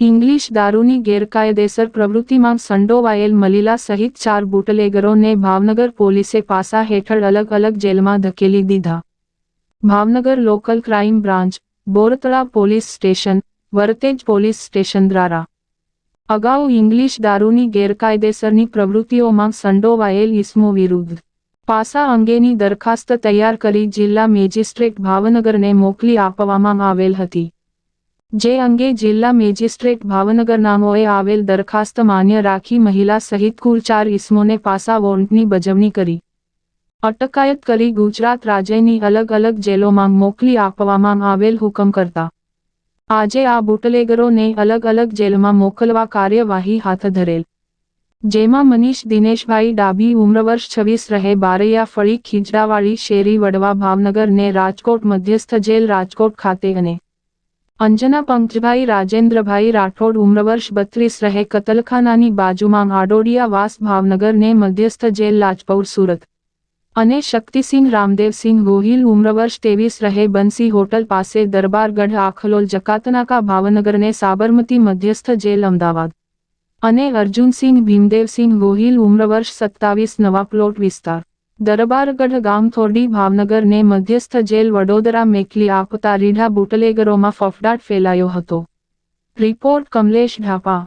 English દારૂની ગેરકાયદેસર પ્રવૃત્તિમાં સંડોવાયેલ મલીલા સહિત ચાર બુટલેગરોને ભાવનગર પોલીસે પાસા હેઠળ અલગ અલગ જેલમાં ધકેલી દીધા. Bhavnagar local crime branch, Bortala police station, Vartej police station દ્વારા. અગાઉ ઇંગ્લિશ દારૂની ગેરકાયદેસરની પ્રવૃત્તિઓમાં સંડોવાયેલ ઇસમો વિરુદ્ધ પાસા અંગેની દરખાસ્ત તૈયાર કરી જિલ્લા મેજિસ્ટ્રેટ ભાવનગરને મોકલી આપવામાં આવેલ હતી. જે અંગે જિલ્લા મેજિસ્ટ્રેટ ભાવનગર નામોએ આવેલ દરખાસ્ત માન્ય રાખી મહિલા સહિત કુલ ચાર ઇસમોને પાસા વોરંટની બજવણી કરી. અટકાયત કરી ગુજરાત રાજ્યની અલગ અલગ જેલોમાં મોકલી આપવામાં આવેલ હુકમ કરતા. આજે આ બુટલેગરોને અલગ અલગ જેલમાં મોકલવા કાર્યવાહી હાથ ધરેલ. જેમાં મનીષ દિનેશભાઈ ડાભી ઉમ્રવર્ષ છવ્વીસ રહે બારૈયા ફળી ખીજડાવાળી શેરી વડવા ભાવનગર ને રાજકોટ મધ્યસ્થ જેલ રાજકોટ ખાતે અને અંજના પંકજભાઈ, રાજેન્દ્રભાઈ રાઠોડ ઉમ્ર વર્ષ બત્રીસ રહે કતલખાનાની બાજુમાં આડોડિયા વાસ ભાવનગર ને મધ્યસ્થ જેલ, લાજપૌર, સુરત. અને શક્તિસિંહ, રામદેવસિંહ ગોહિલ ઉમ્ર વર્ષ ત્રેવીસ રહે બંસી હોટલ પાસે દરબારગઢ, આખલોલ, જકાતનાકા ભાવનગરને સાબરમતી મધ્યસ્થ જેલ, અમદાવાદ. અને અર્જુનસિંહ, ભીમદેવસિંહ ગોહિલ ઉમ્ર વર્ષ સત્તાવીસ, નવા પ્લોટ વિસ્તાર. દરબારગઢ ગામ થોરડી ભાવનગરને મધ્યસ્થ જેલ વડોદરા મેકલી આપતા રીઢા બુટલેગરોમાં ફફડાટ ફેલાયો હતો. રિપોર્ટ કમલેશ ઢાપા.